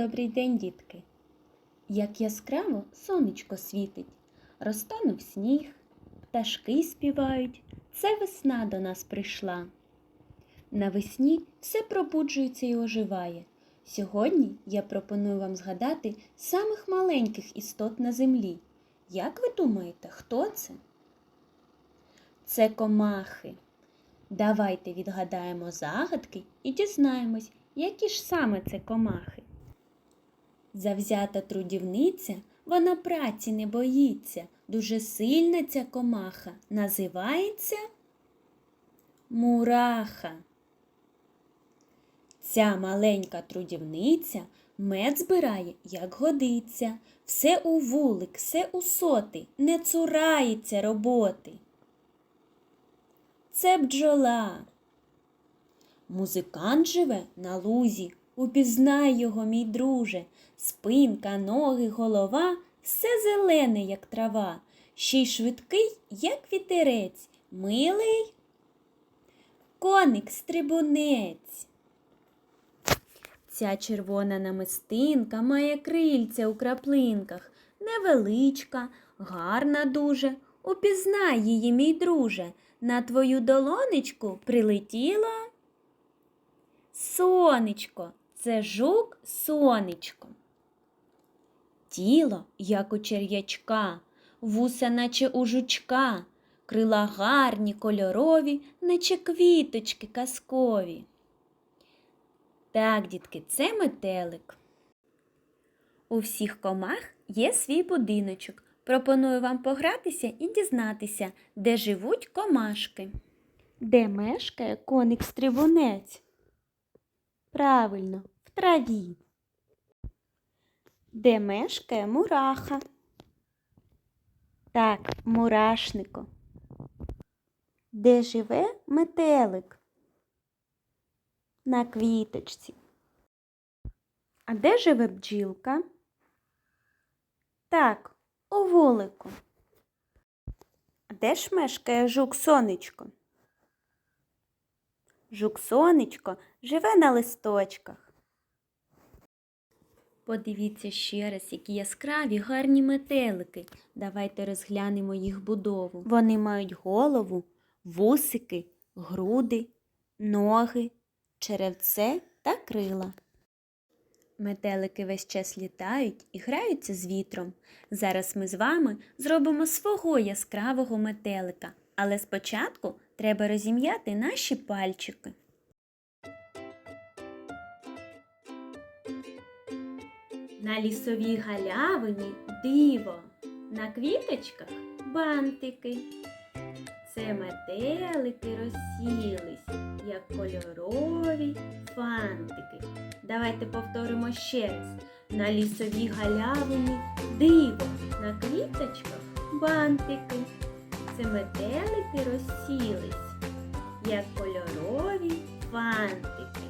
Добрий день, дітки! Як яскраво сонечко світить, розтанув сніг, пташки співають, це весна до нас прийшла. Навесні все пробуджується і оживає. Сьогодні я пропоную вам згадати самих маленьких істот на землі. Як ви думаєте, хто це? Це комахи. Давайте відгадаємо загадки і дізнаємось, які ж саме це комахи. Завзята трудівниця, вона праці не боїться. Дуже сильна ця комаха називається мураха. Ця маленька трудівниця мед збирає, як годиться. Все у вулик, все у соти, не цурається роботи. Це бджола. Музикант живе на лузі, упізнай його, мій друже, спинка, ноги, голова, все зелене, як трава, ще й швидкий, як вітерець, милий коник стрибунець. Ця червона намистинка має крильця у краплинках, невеличка, гарна дуже. Упізнай її, мій друже, на твою долонечку прилетіло сонечко, це жук сонечко. Тіло, як у черв'ячка, вуса, наче у жучка, крила гарні, кольорові, наче квіточки казкові. Так, дітки, це метелик. У всіх комах є свій будиночок. Пропоную вам погратися і дізнатися, де живуть комашки. Де мешкає коник стрибунець? Правильно, траві. Де мешкає мураха? Так, мурашнико. Де живе метелик? На квіточці. А де живе бджілка? Так, у вулику. А де ж мешкає жук сонечко? Жук сонечко живе на листочках. Подивіться ще раз, які яскраві гарні метелики. Давайте розглянемо їх будову. Вони мають голову, вусики, груди, ноги, черевце та крила. Метелики весь час літають і граються з вітром. Зараз ми з вами зробимо свого яскравого метелика, але спочатку треба розім'яти наші пальчики. На лісовій галявині диво, на квіточках бантики. Це метелики розсілись, як кольорові фантики. Давайте повторимо ще раз. На лісовій галявині диво, на квіточках бантики. Це метелики розсілись, як кольорові фантики.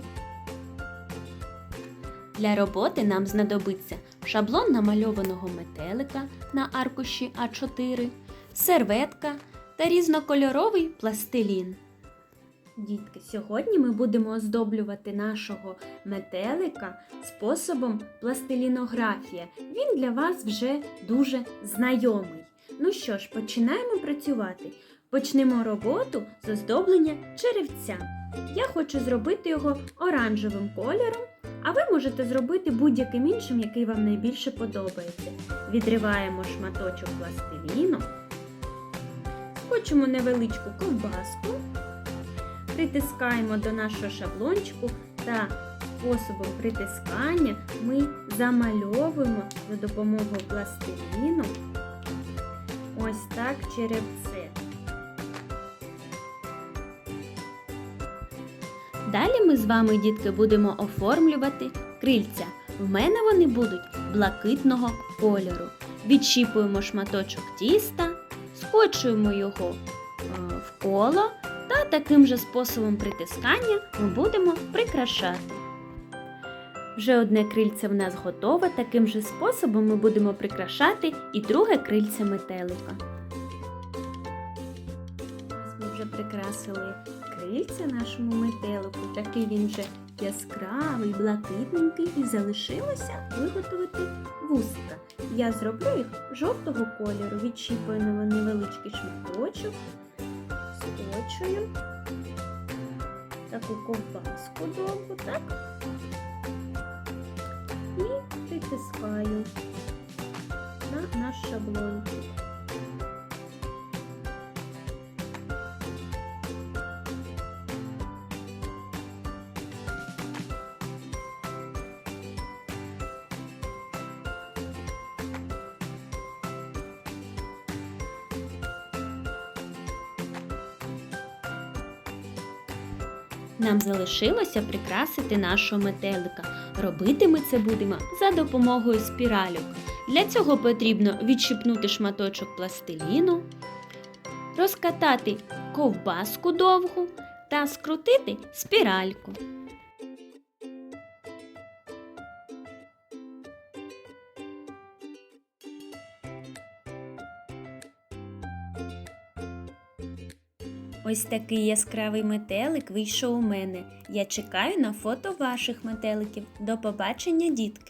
Для роботи нам знадобиться шаблон намальованого метелика на аркуші А4, серветка та різнокольоровий пластилін. Дітки, сьогодні ми будемо оздоблювати нашого метелика способом пластилінографія. Він для вас вже дуже знайомий. Ну що ж, починаємо працювати. Почнемо роботу з оздоблення черевця. Я хочу зробити його оранжевим кольором, а ви можете зробити будь-яким іншим, який вам найбільше подобається. Відриваємо шматочок пластиліну, скочимо невеличку ковбаску, притискаємо до нашого шаблончику та способом притискання ми замальовуємо за допомогою пластиліну ось так черевце. Далі ми з вами, дітки, будемо оформлювати крильця. В мене вони будуть блакитного кольору. Відщіпуємо шматочок тіста, скочуємо його е, в коло та таким же способом притискання ми будемо прикрашати. Вже одне крильце в нас готове, таким же способом ми будемо прикрашати і друге крильце метелика. Ми вже прикрасили крильця нашому метелику. такий він вже яскравий, блакитненький, і залишилося виготовити вусика. Я зроблю їх жовтого кольору, відчіпую на невеличкий шматочок, скочую таку ковбаску довгу, так? І притискаю на наш шаблончик. Нам залишилося прикрасити нашого метелика. Робити ми це будемо за допомогою спіральок. Для цього потрібно відщипнути шматочок пластиліну, розкатати ковбаску довгу та скрутити спіральку. Ось такий яскравий метелик вийшов у мене. Я чекаю на фото ваших метеликів. До побачення, дітки!